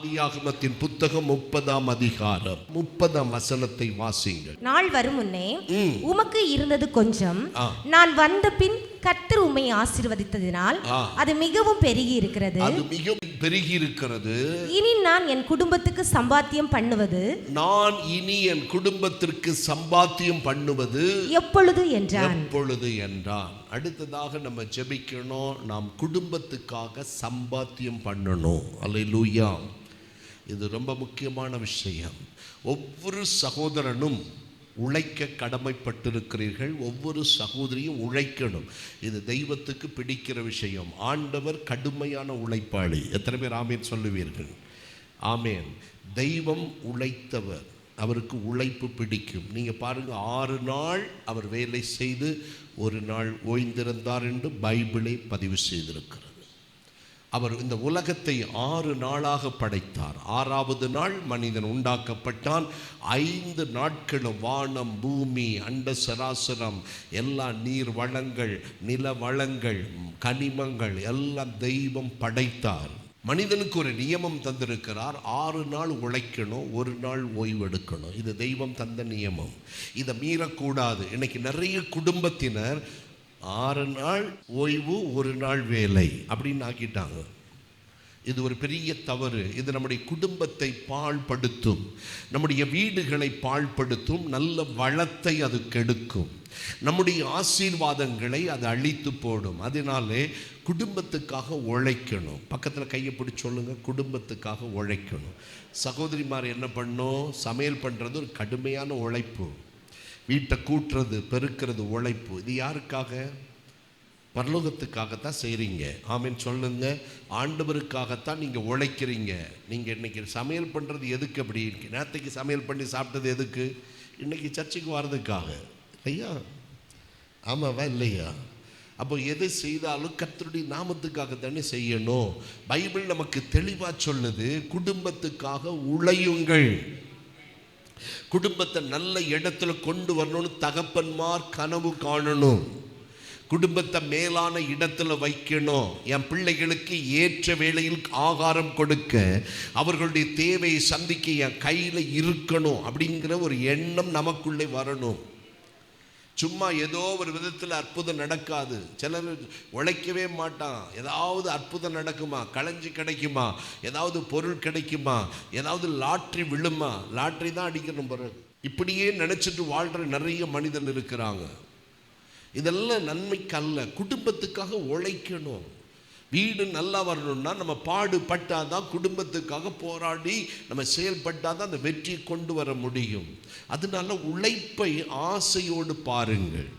ஆதியாகமத்தின் புத்தகம் முப்பதாம் அதிகாரம். முப்பதாம் வசனத்தை வாசிங்கள் நாள் வரும் முன்னே உமக்கு இருந்தது கொஞ்சம். நான் வந்த பின் கர்த்தர் உம்மை ஆசீர்வதித்ததினால். அது மிகவும் பெருகி இருக்கிறது. அது மிகவும் பெருகி இருக்கிறது. இனி நான் என் குடும்பத்துக்கு சம்பாத்தியம் பண்ணுவது? நான் இனி என் குடும்பத்திற்கு சம்பாத்தியம் பண்ணுவது? எப்பொழுது என்றான். எப்பொழுது என்றான். அடுத்ததாக நம்ம ஜெபிக்கணும். நாம் குடும்பத்துக்காக சம்பாத்தியம் பண்ணணும். அல்லேலூயா இது ரொம்ப முக்கியமான விஷயம். ஒவ்வொரு சகோதரனும் உழைக்க கடமைப்பட்டிருக்கிறீர்கள் ஒவ்வொரு சகோதரியும் உழைக்கணும். இது தெய்வத்துக்கு பிடிக்கிற விஷயம். ஆண்டவர் கடுமையான உழைப்பாளி. எத்தனை பேர் ஆமேன் சொல்லுவீர்கள்? ஆமேன். தெய்வம் உழைத்தவர் அவருக்கு உழைப்பு பிடிக்கும். நீங்கள் பாருங்கள் ஆறு நாள் அவர் வேலை செய்து ஒரு நாள் ஓய்ந்திருந்தார் என்று பைபிளை பதிவு செய்திருக்கிறார் அவர் இந்த உலகத்தை ஆறு நாளாக படைத்தார். ஆறாவது நாள் மனிதன் உண்டாக்கப்பட்டான். ஐந்து நாட்களும் வானம் பூமி அண்ட சராசரம் எல்லா நீர் வளங்கள் நில வளங்கள் கனிமங்கள் எல்லாம் தெய்வம் படைத்தார். மனிதனுக்கு ஒரு நியமம் தந்திருக்கிறார். ஆறு நாள் உழைக்கணும் ஒரு நாள் ஓய்வெடுக்கணும். இது தெய்வம் தந்த நியமம். இதை மீறக்கூடாது. இன்னைக்கு நிறைய குடும்பத்தினர் ஆறு நாள் ஓய்வு ஒரு நாள் வேலை அப்படின்னு ஆக்கிட்டாங்க. இது ஒரு பெரிய தவறு. இது நம்முடைய குடும்பத்தை பாழ்படுத்தும். நம்முடைய வீடுகளை பாழ்படுத்தும். நல்ல வளத்தை அது கெடுக்கும். நம்முடைய ஆசீர்வாதங்களை அது அழித்து போடும். அதனாலே குடும்பத்துக்காக உழைக்கணும். பக்கத்தில் கையை பிடிச்சி சொல்லுங்க. குடும்பத்துக்காக உழைக்கணும். சகோதரிமார் என்ன பண்ணோம் சமையல் பண்ணுறது ஒரு கடுமையான உழைப்பு. வீட்டை கூட்டுறது பெருக்கிறது உழைப்பு இது யாருக்காக? பரலோகத்துக்காகத்தான் செய்கிறீங்க ஆமீன் சொல்லுங்க. ஆண்டவருக்காகத்தான் நீங்கள் உழைக்கிறீங்க. நீங்கள் இன்றைக்கி சமையல் பண்ணுறது எதுக்கு அப்படி? இருக்கு நேற்றுக்கு சமையல் பண்ணி சாப்பிட்டது எதுக்கு? இன்றைக்கி சர்ச்சுக்கு வர்றதுக்காக. இல்லையா? ஆமாவா? இல்லையா? அப்போ எதை செய்தாலும் கத்தருடைய நாமத்துக்காக தானே செய்யணும். பைபிள் நமக்கு தெளிவாக சொல்லுது குடும்பத்துக்காக உழையுங்கள். குடும்பத்தை நல்ல இடத்துல கொண்டு வரணும்னு தகப்பன்மார் கனவு காணணும். குடும்பத்தை மேலான இடத்துல வைக்கணும். என் பிள்ளைகளுக்கு ஏற்ற வேளையில் ஆகாரம் கொடுக்க அவர்களுடைய தேவையை சந்திக்க என் கையில் இருக்கணும் அப்படிங்கிற ஒரு எண்ணம் நமக்குள்ளே வரணும். சும்மா ஏதோ ஒரு விதத்தில் அற்புதம் நடக்காது. சிலர் உழைக்கவே மாட்டான். ஏதாவது அற்புதம் நடக்குமா? களைஞ்சி கிடைக்குமா? ஏதாவது பொருள் கிடைக்குமா? ஏதாவது லாட்ரி விழுமா? லாட்ரி தான் அடிக்கணும் பிறகு இப்படியே நினச்சிட்டு வாழ்கிற நிறைய மனிதன் இருக்கிறாங்க. இதெல்லாம் நன்மைக்கு அல்ல. குடும்பத்துக்காக உழைக்கணும். வீடு நல்லா வரணும்னா நம்ம பாடுபட்டால் தான் குடும்பத்துக்காக போராடி நம்ம செயல்பட்டால் தான் அந்த வெற்றியை கொண்டு வர முடியும். அதனால உழைப்பை ஆசையோடு பாருங்கள்.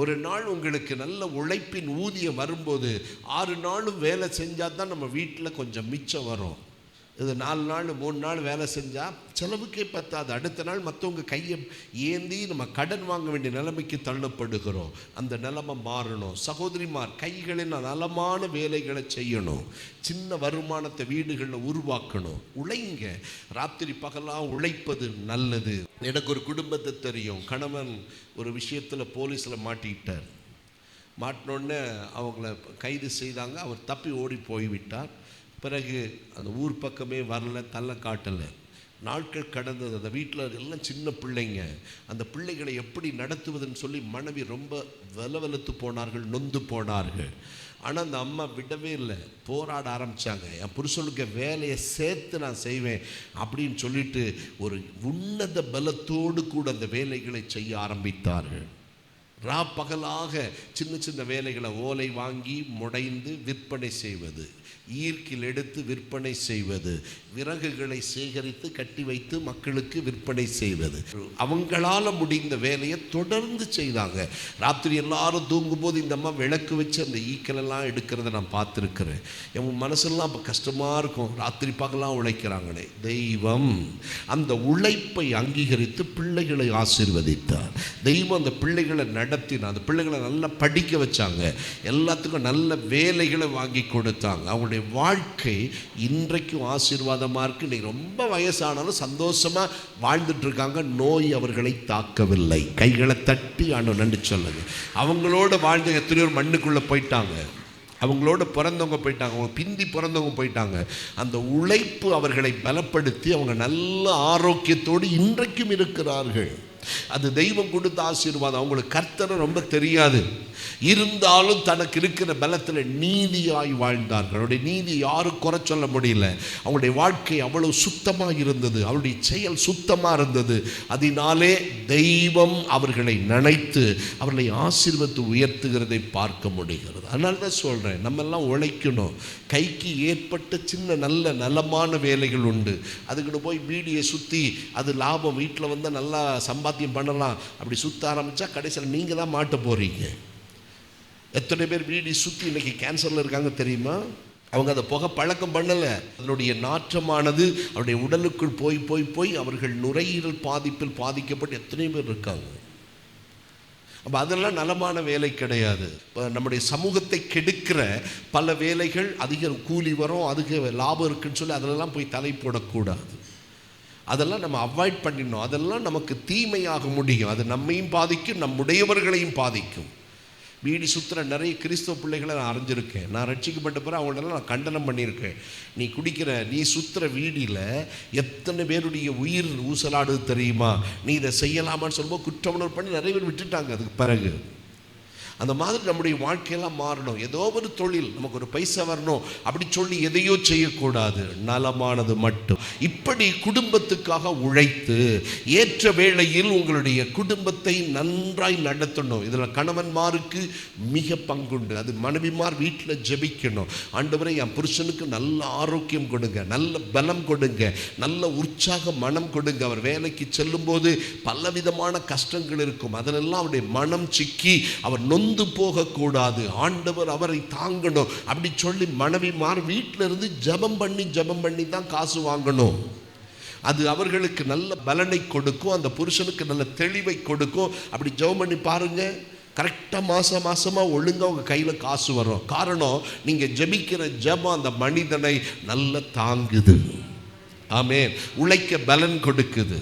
ஒரு நாள் உங்களுக்கு நல்ல உழைப்பின் ஊதியம் வரும்போது ஆறு நாளும் வேலை செஞ்சால் தான் நம்ம வீட்டில் கொஞ்சம் மிச்சம் வரும். இது நாலு நாள் மூணு நாள் வேலை செஞ்சால் செலவுக்கே பத்தாது. அடுத்த நாள் மற்றவங்க கையை ஏந்தி நம்ம கடன் வாங்க வேண்டிய நிலைமைக்கு தள்ளப்படுகிறோம். அந்த நிலைமை மாறணும். சகோதரிமார் கைகளின் நலமான வேலைகளை செய்யணும். சின்ன வருமானத்தை வீடுகளில் உருவாக்கணும். உழைங்க. ராத்திரி பகலாக உழைப்பது நல்லது. எனக்கு ஒரு குடும்பத்தை தெரியும். கணவன் ஒரு விஷயத்தில் போலீஸில் மாட்டிக்கிட்டார். மாட்டினோடனே அவங்கள கைது செய்தாங்க. அவர் தப்பி ஓடி போய்விட்டார். பிறகு அந்த ஊர் பக்கமே வரல தள்ள காட்டலை. நாட்கள் கடந்தது. அந்த வீட்டில் எல்லாம் சின்ன பிள்ளைங்க. அந்த பிள்ளைகளை எப்படி நடத்துவதுன்னு சொல்லி மனைவி ரொம்ப வலவலத்து போனார்கள் நொந்து போனார்கள். ஆனால் அந்த அம்மா விடவே இல்லை. போராட ஆரம்பித்தாங்க என் புருஷனுக்கு வேலையை சேர்த்து நான் செய்வேன் அப்படின்னு சொல்லிட்டு ஒரு உன்னத பலத்தோடு கூட அந்த வேலைகளை செய்ய ஆரம்பித்தார்கள். ரா பகலாக சின்ன சின்ன வேலைகளை ஓலை வாங்கி முடைந்து விற்பனை செய்வது ஈர்க்கில் எடுத்து விற்பனை செய்வது விறகுகளை சேகரித்து கட்டி வைத்து மக்களுக்கு விற்பனை செய்வது. அவங்களால முடிந்த வேலையை தொடர்ந்து செய்தாங்க. ராத்திரி எல்லாரும் தூங்கும்போது இந்த அம்மா விளக்கு வச்சு அந்த ஈக்கலெல்லாம் எடுக்கிறத நான் பார்த்துருக்குறேன். என் மனசெல்லாம் இப்போ கஷ்டமாக இருக்கும். ராத்திரி பகலாக உழைக்கிறாங்களே. தெய்வம் அந்த உழைப்பை அங்கீகரித்து பிள்ளைகளை ஆசீர்வதித்தார். தெய்வம் அந்த பிள்ளைகளை நடத்தினார் அந்த பிள்ளைகளை நல்லா படிக்க வச்சாங்க. எல்லாத்துக்கும் நல்ல வேலைகளை வாங்கி கொடுத்தாங்க. அவங்களுடைய வாழ்க்கை இன்றைக்கும் ஆசீர்வாதமாக இருக்குது இன்றைக்கி ரொம்ப வயசானாலும் சந்தோஷமாக வாழ்ந்துட்டு இருக்காங்க. நோய் அவர்களை தாக்கவில்லை. கைகளை தட்டி ஆண்டு நன்றி சொல்லுங்க. அவங்களோட வாழ்ந்த எத்தனையோ மண்ணுக்குள்ளே போயிட்டாங்க. அவங்களோட பிறந்தவங்க போயிட்டாங்க. அவங்க பிந்தி பிறந்தவங்க போயிட்டாங்க. அந்த உழைப்பு அவர்களை பலப்படுத்தி அவங்க நல்ல ஆரோக்கியத்தோடு இன்றைக்கும் இருக்கிறார்கள். அது தெய்வம் கொடுத்த ஆசீர்வாதம். அவங்களுக்கு கர்த்தரை ரொம்ப தெரியாது. இருந்தாலும் தனக்கு இருக்கிற பலத்தில் நீதியாய் வாழ்ந்தார்கள். அவருடைய நீதி யாரும் குறை சொல்ல முடியல. அவருடைய வாழ்க்கை அவ்வளோ சுத்தமாக இருந்தது. அவருடைய செயல் சுத்தமாக இருந்தது. அதனாலே தெய்வம் அவர்களை நினைத்து அவர்களை ஆசீர்வத்து உயர்த்துகிறதை பார்க்க முடிகிறது. அதனால தான் சொல்கிறேன் நம்ம எல்லாம் உழைக்கணும். கைக்கு ஏற்பட்ட சின்ன நல்ல நலமான வேலைகள் உண்டு. அதுக்கிட்ட போய் வீடியை சுற்றி அது லாபம் வீட்டில் வந்து நல்லா சம்பாத்தியம் பண்ணலாம். அப்படி சுற்ற ஆரம்பித்தா கடைசியில் நீங்கள் தான் மாட்ட போகிறீங்க எத்தனை பேர் வீடி சுற்றி இன்றைக்கி கேன்சரில் இருக்காங்க தெரியுமா? அவங்க அதை புகை பழக்கம் பண்ணலை. அதனுடைய நாற்றமானது அவருடைய உடலுக்குள் போய் போய் போய் அவர்கள் நுரையீரல் பாதிப்பில் பாதிக்கப்பட்டு எத்தனை பேர் இருக்காங்க? அப்போ அதெல்லாம் நலமான வேலை கிடையாது. இப்போ நம்முடைய சமூகத்தை கெடுக்கிற பல வேலைகள் அதிக கூலி வரும் அதிக லாபம் இருக்குன்னு சொல்லி அதிலெல்லாம் போய் தலை போடக்கூடாது. அதெல்லாம் நம்ம அவாய்ட் பண்ணிடணும். அதெல்லாம் நமக்கு தீமையாக முடியும். அது நம்மையும் பாதிக்கும் நம்முடையவர்களையும் பாதிக்கும். பீடி சுற்றுற நிறைய கிறிஸ்தவ பிள்ளைகளை நான் அறிஞ்சிருக்கேன். நான் ரட்சிக்கப்பட்ட பிறகு அவங்களெல்லாம் நான் கண்டனம் பண்ணியிருக்கேன். நீ குடிக்கிற நீ சுற்றுற வீடியில் எத்தனை பேருடைய உயிர் ஊசலாடுது தெரியுமா? நீ இதை செய்யலாமான்னு சொல்லும்போது குற்றவுணர்வு பண்ணி நிறைய பேர் விட்டுட்டாங்க. அதுக்கு பிறகு அந்த மாதிரி நம்முடைய வாழ்க்கையெல்லாம் மாறணும். ஏதோ ஒரு தொழில் நமக்கு ஒரு பைசா வரணும். அப்படி சொல்லி எதையோ செய்யக்கூடாது. நலமானது மட்டும். இப்படி குடும்பத்துக்காக உழைத்து ஏற்ற வேளையில் உங்களுடைய குடும்பத்தை நன்றாய் நடத்தணும். இதில் கணவன்மாருக்கு மிக பங்குண்டு. அது மனைவிமார் வீட்டில் ஜெபிக்கணும். ஆண்டவரை என் புருஷனுக்கு நல்ல ஆரோக்கியம் கொடுங்க. நல்ல பலம் கொடுங்க. நல்ல உற்சாக மனம் கொடுங்க. அவர் வேலைக்கு செல்லும்போது பலவிதமான கஷ்டங்கள் இருக்கும். அதிலெல்லாம் அவருடைய மனம் சிக்கி அவர் நொந்து போகக்கூடாது. ஆண்டவர் அவரை தாங்கணும். அப்படி சொல்லி மனைவிமார் வீட்டில் இருந்து ஜெபம் பண்ணி ஜெபம் பண்ணி தான் காசு வாங்கணும். அது அவர்களுக்கு நல்ல பலனை கொடுக்கும். அந்த புருஷனுக்கு நல்ல தெளிவை கொடுக்கும். அப்படி ஜெபம் பண்ணி பாருங்கள் கரெக்டாக மாதம் மாதமாக ஒழுங்காக உங்கள் கையில் காசு வரும். காரணம் நீங்கள் ஜபிக்கிற ஜெபம் அந்த மனிதனை நல்ல தாங்குது. ஆமே உழைக்க பலன் கொடுக்குது.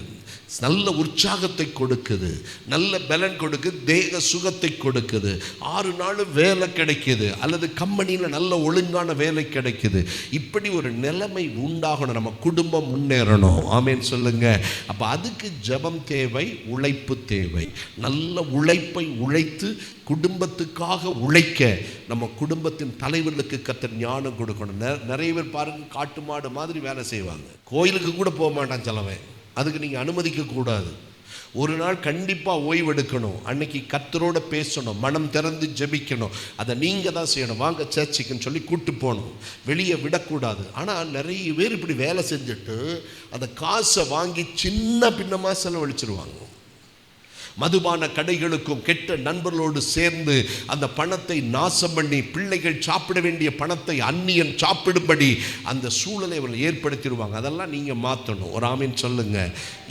நல்ல உற்சாகத்தை கொடுக்குது நல்ல பலன் கொடுக்குது தேக சுகத்தை கொடுக்குது. ஆறு நாள் வேலை கிடைக்குது அல்லது கம்பெனியில் நல்ல ஒழுங்கான வேலை கிடைக்குது. இப்படி ஒரு நிலைமை உண்டாகணும் நம்ம குடும்பம் முன்னேறணும். ஆமேன்னு சொல்லுங்க. அப்போ அதுக்கு ஜெபம் தேவை உழைப்பு தேவை. நல்ல உழைப்பை உழைத்து குடும்பத்துக்காக உழைக்க நம்ம குடும்பத்தின் தலைவர்களுக்கு கத்த ஞானம் கொடுக்கணும். நெ- நிறைய பேர் பாருங்க காட்டு மாடு மாதிரி வேலை செய்வாங்க. கோயிலுக்கு கூட போக மாட்டான் சிலவன். அதுக்கு நீங்கள் அனுமதிக்க கூடாது. ஒரு நாள் கண்டிப்பாக ஓய்வெடுக்கணும். அன்னைக்கு கத்தரோட பேசணும். மனம் திறந்து ஜெபிக்கணும். அதை நீங்கள் தான் செய்யணும். வாங்க சர்ச்சுக்குன்னு சொல்லி கூட்டு போகணும். வெளியே விடக்கூடாது. ஆனால் நிறைய பேர் இப்படி வேலை செஞ்சுட்டு அந்த காசை வாங்கி சின்ன பின்னமாக செலவழிச்சிருவாங்க. மதுபான கடைகளுக்கும் கெட்ட நண்பர்களோடு சேர்ந்து அந்த பணத்தை நாசம் பண்ணி பிள்ளைகள் சாப்பிட வேண்டிய பணத்தை அந்நியன் சாப்பிடும்படி அந்த சூழலை அவர்கள் ஏற்படுத்திடுவாங்க. அதெல்லாம் நீங்கள் மாற்றணும் ஒரு ஆமீன் சொல்லுங்க.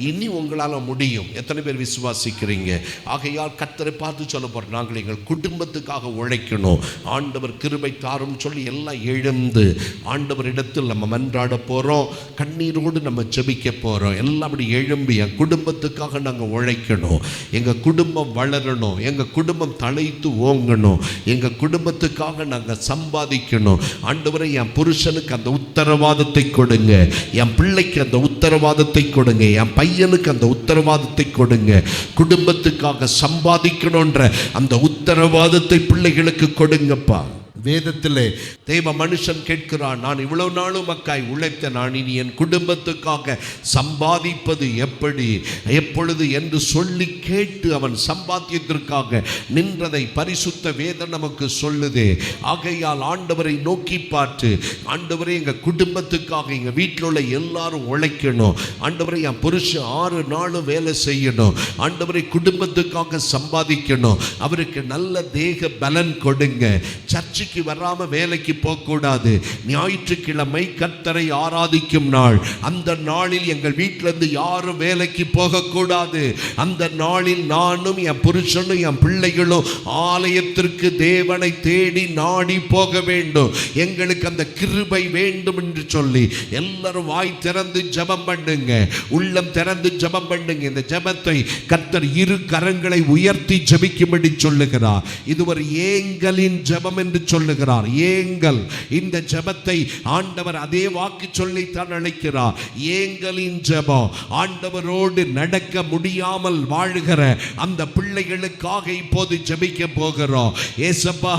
இனி உங்களால் முடியும். எத்தனை பேர் விசுவாசிக்கிறீங்க? ஆகையால் கத்தரை பார்த்து சொல்ல போகிறோம் நாங்கள் எங்கள் குடும்பத்துக்காக உழைக்கணும். ஆண்டவர் கிருபை தாரும் சொல்லி எல்லாம் எழுந்து ஆண்டவர் இடத்தில் நம்ம மன்றாட போகிறோம் கண்ணீரோடு நம்ம செபிக்க போகிறோம் எல்லாம் அப்படி எழும்பி என் குடும்பத்துக்காக நாங்கள் உழைக்கணும். எங்கள் குடும்பம் வளரணும் எங்கள் குடும்பம் தலைத்து ஓங்கணும் எங்கள் குடும்பத்துக்காக நாங்கள் சம்பாதிக்கணும். ஆண்டவரை என் புருஷனுக்கு அந்த உத்தரவாதத்தை கொடுங்க. என் பிள்ளைக்கு அந்த உத்தரவாதத்தை கொடுங்க. என் பையனுக்கு அந்த உத்தரவாதத்தை கொடுங்க. குடும்பத்துக்காக சம்பாதிக்கணுன்ற அந்த உத்தரவாதத்தை பிள்ளைகளுக்கு கொடுங்கப்பா. வேதத்திலே தெய்வ மனுஷன் கேட்கிறான் நான் இவ்வளவு நாளும் மக்காய் உழைத்த நான் இனி என் குடும்பத்துக்காக சம்பாதிப்பது எப்படி? எப்பொழுது? என்று சொல்லி கேட்டு அவன் சம்பாத்தியத்திற்காக நின்றதை பரிசுத்த வேதம் நமக்கு சொல்லுதே. ஆகையால் ஆண்டவரை நோக்கி பார்த்து ஆண்டவரை எங்கள் குடும்பத்துக்காக எங்கள் வீட்டில் உள்ள எல்லாரும் உழைக்கணும். ஆண்டவரை என் புருஷன் ஆறு நாளும் வேலை செய்யணும். ஆண்டவரை குடும்பத்துக்காக சம்பாதிக்கணும். அவருக்கு நல்ல தேக பலன் கொடுங்க. சர்ச்சுக்கு வராம வேலைக்கு போகக்கூடாது. ஞாயிற்றுக்கிழமை கர்த்தரை ஆராதிக்கும் நாள். அந்த நாளில் எங்கள் வீட்டிலேருந்து யாரும் வேலைக்கு போகக்கூடாது. அந்த நாளில் நானும் என் புருஷனும் என் பிள்ளைகளும் ஆலயத்திற்கு தேவனை தேடி நாடி போக வேண்டும். எங்களுக்கு அந்த கிருபை வேண்டும் என்று சொல்லி எல்லாரும் வாய் திறந்து ஜெபம் பண்ணுங்க. உள்ளம் திறந்து ஜெபம் பண்ணுங்க. இந்த ஜெபத்தை கர்த்தர் இரு கரங்களை உயர்த்தி ஜெபிக்கும்படி சொல்லுகிறார். இது ஒரு ஏங்கலின் ஜெபம் என்று சொல்லுகிறார் ஏங்கள் இந்த ஜெபத்தை ஆண்டவர் அதே வாக்கு சொல்லித்தான் அழைக்கிறார். ஏங்களின் ஜபம் ஆண்டவரோடு நடக்க முடியாமல் வாழுகிற அந்த பிள்ளைகளுக்காக இப்போது ஜபிக்க போகிறோம். ஏசப்பா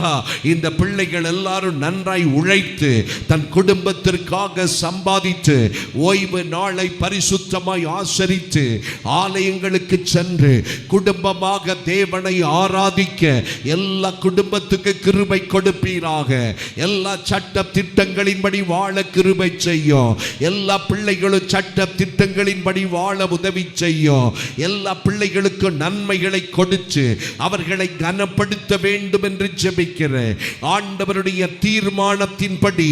இந்த பிள்ளைகள் எல்லாரும் நன்றாய் உழைத்து தன் குடும்பத்திற்காக சம்பாதித்து ஓய்வு நாளை பரிசுத்தமாய் ஆசரித்து ஆலயங்களுக்கு சென்று குடும்பமாக தேவனை ஆராதிக்க எல்லா குடும்பத்துக்கு கிருபை கொடுப்பீராக எல்லா சட்ட திட்டங்களின்படி வாழ கிருபை செய்யும். எல்லா பிள்ளைகளும் சட்ட திட்டங்களின்படி வாழ உதவி செய்யும். எல்லா பிள்ளைகளுக்கும் நன்மைகளை கொடுத்து அவர்களை கனப்படுத்த வேண்டும் என்று ஜெபிக்கிறேன். ஆண்டவருடைய தீர்மானத்தின்படி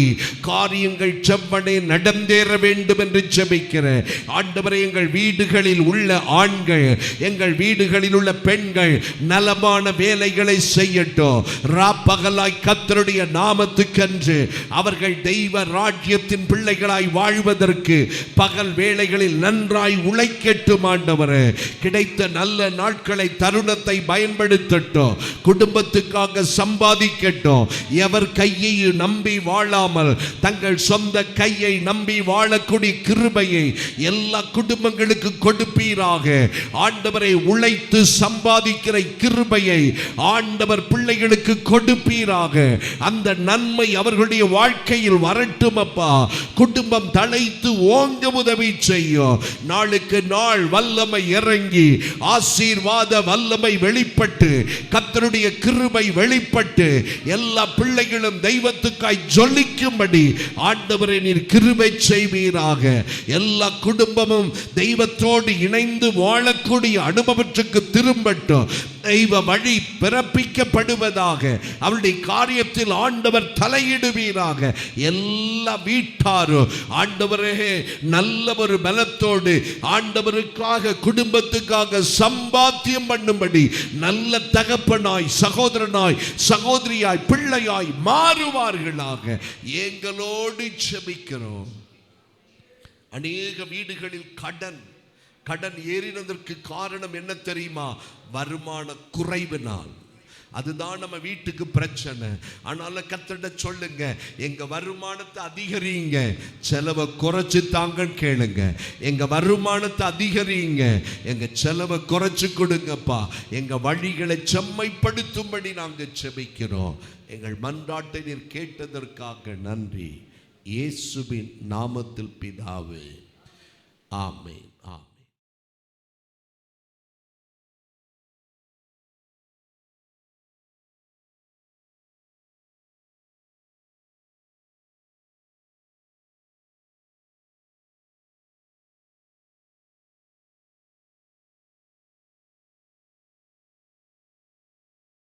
காரியங்கள் செவ்வனே நடந்தேற வேண்டும் என்று ஜெபிக்கிறேன். ஆண்டவரை எங்கள் வீடுகளில் உள்ள ஆண்கள் எங்கள் வீடுகளில் உள்ள பெண்கள் நலமான வேலைகளை செய்யட்டும். ராப்பகலாய் கர்த்தருடைய நாமத்துக்கென்று அவர்கள் தெய்வ ராஜ்யத்தின் பிள்ளைகளாய் வாழ்வதற்கு பகல் வேளைகளில் நன்றாய் உழைக்கட்டும் ஆண்டவரே. கிடைத்த நல்ல நாட்களை தருணத்தை பயன்படுத்தட்டும். குடும்பத்துக்காக சம்பாதிக்கட்டும். எவர் கையை நம்பி வாழாமல் தங்கள் சொந்த கையை நம்பி வாழக்கூடிய கிருபையை எல்லா குடும்பங்களுக்கு கொடுப்பீராக. ஆண்டவரை உழைத்து சம்பாதிக்கிற கிருபையை ஆண்டவர் பிள்ளைகளுக்கு கொடுப்பீராக. அந்த நன்மை அவர்களுடைய வாழ்க்கையில் வரட்டும் அப்பா. குடும்பம் தலைத்து ஓங்க உதவி செய்யும். நாளுக்கு நாள் வல்லமை இறங்கி ஆசீர்வாத வல்லமை வெளிப்பட்டு கத்தருடைய கிருபை வெளிப்பட்டு எல்லா பிள்ளைகளும் தெய்வத்துக்காய் ஜொலிக்கும்படி ஆண்டவரை நீர் கிருபை செய்வீராக. எல்லா குடும்பமும் தெய்வத்தோடு இணைந்து வாழக்கூடிய அனுபவத்துக்கு திரும்பட்டும். தெய்வ வழி பிறப்பிக்கப்படுவதாக அவருடைய காரியத்தில் ஆண்டவர் தலையிடுவீராக. எல்லா வீட்டாரும் ஆண்டவரே நல்ல ஒரு பலத்தோடு ஆண்டவருக்காக குடும்பத்துக்காக சம்பாத்தியம் பண்ணும்படி நல்ல தகப்பனாய் சகோதரனாய் சகோதரியாய் பிள்ளையாய் மாறுவார்களாக. எங்களோடு செபிக்கிறோம். அநேக வீடுகளில் கடன் கடன் ஏறினதற்கு காரணம் என்ன தெரியுமா? வருமான குறைவினால். அதுதான் நம்ம வீட்டுக்கு பிரச்சனை. ஆனால கத்திட சொல்லுங்க எங்க வருமானத்தை அதிகரிங்க. செலவை குறைச்சு தாங்கன்னு கேளுங்க. எங்க வருமானத்தை அதிகரிங்க. எங்க செலவை குறைச்சு கொடுங்கப்பா. எங்க வழிகளை செம்மைப்படுத்தும்படி நாங்கள் செபிக்கிறோம். எங்கள் மன்றாட்டை நீர் கேட்டதற்காக நன்றி. இயேசுவின் நாமத்தில் பிதாவே. ஆமேன் ஆமென்.